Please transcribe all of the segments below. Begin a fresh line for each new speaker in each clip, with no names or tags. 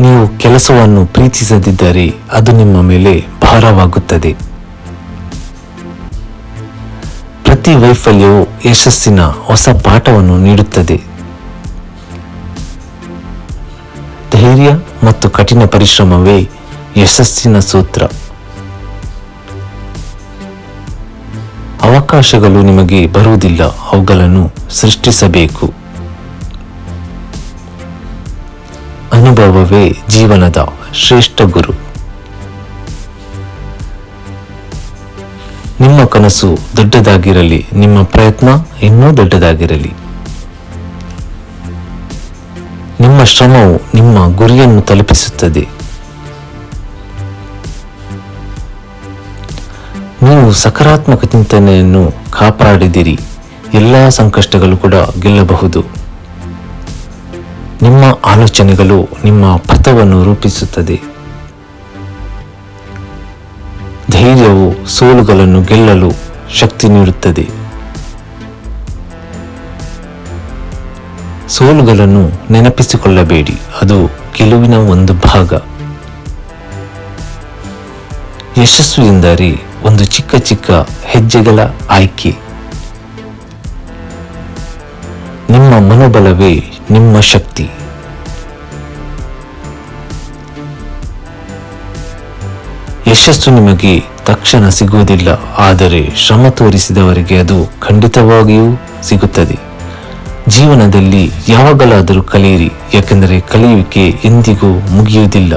ನೀವು ಕೆಲಸವನ್ನು ಪ್ರೀತಿಸದಿದ್ದರೆ ಅದು ನಿಮ್ಮ ಮೇಲೆ ಭಾರವಾಗುತ್ತದೆ. ಪ್ರತಿ ವೈಫಲ್ಯವು ಯಶಸ್ಸಿನ ಹೊಸ ಪಾಠವನ್ನು ನೀಡುತ್ತದೆ. ಧೈರ್ಯ ಮತ್ತು ಕಠಿಣ ಪರಿಶ್ರಮವೇ ಯಶಸ್ಸಿನ ಸೂತ್ರ. ಅವಕಾಶಗಳು ನಿಮಗೆ ಬರುವುದಿಲ್ಲ, ಅವುಗಳನ್ನು ಸೃಷ್ಟಿಸಬೇಕು. ಅನುಭವವೇ ಜೀವನದ ಶ್ರೇಷ್ಠ ಗುರು. ನಿಮ್ಮ ಕನಸು ದೊಡ್ಡದಾಗಿರಲಿ, ನಿಮ್ಮ ಪ್ರಯತ್ನ ಇನ್ನೂ ದೊಡ್ಡದಾಗಿರಲಿ. ನಿಮ್ಮ ಶ್ರಮವು ನಿಮ್ಮ ಗುರಿಯನ್ನು ತಲುಪಿಸುತ್ತದೆ. ನೀವು ಸಕಾರಾತ್ಮಕ ಚಿಂತನೆಯನ್ನು ಕಾಪಾಡಿದಿರಿ, ಎಲ್ಲ ಸಂಕಷ್ಟಗಳು ಕೂಡ ಗೆಲ್ಲಬಹುದು. ನಿಮ್ಮ ಆಲೋಚನೆಗಳು ನಿಮ್ಮ ಪಥವನ್ನು ರೂಪಿಸುತ್ತದೆ. ಧೈರ್ಯವು ಸೋಲುಗಳನ್ನು ಗೆಲ್ಲಲು ಶಕ್ತಿ ನೀಡುತ್ತದೆ. ಸೋಲುಗಳನ್ನು ನೆನಪಿಸಿಕೊಳ್ಳಬೇಡಿ, ಅದು ಗೆಲುವಿನ ಒಂದು ಭಾಗ. ಯಶಸ್ಸು ಎಂದರೆ ಒಂದು ಚಿಕ್ಕ ಚಿಕ್ಕ ಹೆಜ್ಜೆಗಳ ಆಯ್ಕೆ. ನಿಮ್ಮ ಮನೋಬಲವೇ ನಿಮ್ಮ ಶಕ್ತಿ. ಯಶಸ್ಸು ನಿಮಗೆ ತಕ್ಷಣ ಸಿಗುವುದಿಲ್ಲ, ಆದರೆ ಶ್ರಮ ತೋರಿಸಿದವರಿಗೆ ಅದು ಖಂಡಿತವಾಗಿಯೂ ಸಿಗುತ್ತದೆ. ಜೀವನದಲ್ಲಿ ಯಾವಾಗಲಾದರೂ ಕಲಿಯಿರಿ, ಯಾಕೆಂದರೆ ಕಲಿಯುವಿಕೆ ಎಂದಿಗೂ ಮುಗಿಯುವುದಿಲ್ಲ.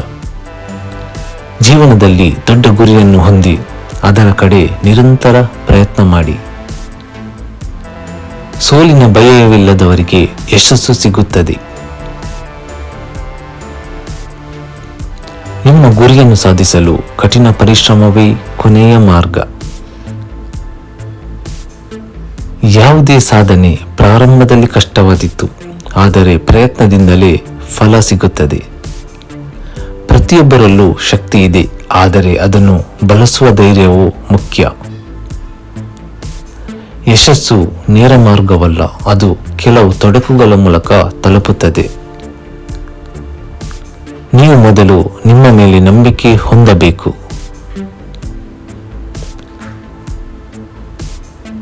ಜೀವನದಲ್ಲಿ ದೊಡ್ಡ ಗುರಿಯನ್ನು ಹೊಂದಿ, ಅದರ ಕಡೆ ನಿರಂತರ ಪ್ರಯತ್ನ ಮಾಡಿ. ಸೋಲಿನ ಭಯವಿಲ್ಲದವರಿಗೆ ಯಶಸ್ಸು ಸಿಗುತ್ತದೆ. ನಿಮ್ಮ ಗುರಿಯನ್ನು ಸಾಧಿಸಲು ಕಠಿಣ ಪರಿಶ್ರಮವೇ ಕೊನೆಯ ಮಾರ್ಗ. ಯಾವುದೇ ಸಾಧನೆ ಪ್ರಾರಂಭದಲ್ಲಿ ಕಷ್ಟವಾದಿತ್ತು ಆದರೆ ಪ್ರಯತ್ನದಿಂದಲೇ ಫಲ ಸಿಗುತ್ತದೆ. ಪ್ರತಿಯೊಬ್ಬರಲ್ಲೂ ಶಕ್ತಿ ಇದೆ, ಆದರೆ ಅದನ್ನು ಬಳಸುವ ಧೈರ್ಯವು ಮುಖ್ಯ. ಯಶಸ್ಸು ನೇರ ಮಾರ್ಗವಲ್ಲ, ಅದು ಕೆಲವು ತೊಡಕುಗಳ ಮೂಲಕ ತಲುಪುತ್ತದೆ. ನೀವು ಮೊದಲು ನಿಮ್ಮ ಮೇಲೆ ನಂಬಿಕೆ ಹೊಂದಬೇಕು.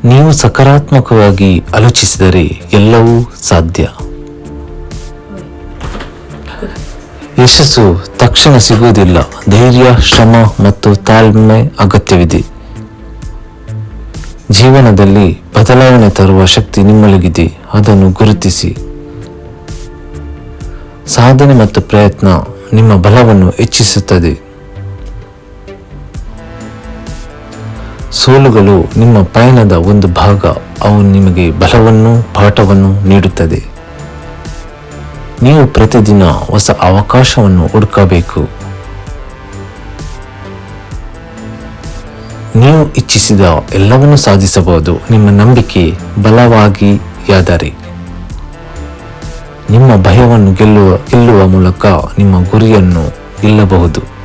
ನೀವು ಸಕಾರಾತ್ಮಕವಾಗಿ ಆಲೋಚಿಸಿದರೆ ಎಲ್ಲವೂ ಸಾಧ್ಯ. ಯಶಸ್ಸು ತಕ್ಷಣ ಸಿಗುವುದಿಲ್ಲ, ಧೈರ್ಯ, ಶ್ರಮ ಮತ್ತು ತಾಳ್ಮೆ ಅಗತ್ಯವಿದೆ. ಜೀವನದಲ್ಲಿ ಬದಲಾವಣೆ ತರುವ ಶಕ್ತಿ ನಿಮ್ಮೊಳಗಿದೆ. ಅದನ್ನು ಗುರುತಿಸಿ. ಸಾಧನೆ ಮತ್ತು ಪ್ರಯತ್ನ ನಿಮ್ಮ ಬಲವನ್ನು ಹೆಚ್ಚಿಸುತ್ತದೆ. ಸೋಲುಗಳು ನಿಮ್ಮ ಪಯಣದ ಒಂದು ಭಾಗ. ಅವು ನಿಮಗೆ ಬಲವನ್ನು, ಪಾಠವನ್ನು ನೀಡುತ್ತದೆ. ನೀವು ಪ್ರತಿದಿನ ಹೊಸ ಅವಕಾಶವನ್ನು ಹುಡುಕಬೇಕು. ನೀವು ಇಚ್ಛಿಸಿದ ಎಲ್ಲವನ್ನೂ ಸಾಧಿಸಬಹುದು. ನಿಮ್ಮ ನಂಬಿಕೆ ಬಲವಾಗಿ ಬಲವಾಗಿಯಾದರೆ. ನಿಮ್ಮ ಭಯವನ್ನು ಗೆಲ್ಲುವ ಗೆಲ್ಲುವ ಮೂಲಕ ನಿಮ್ಮ ಗುರಿಯನ್ನು ಗೆಲ್ಲಬಹುದು.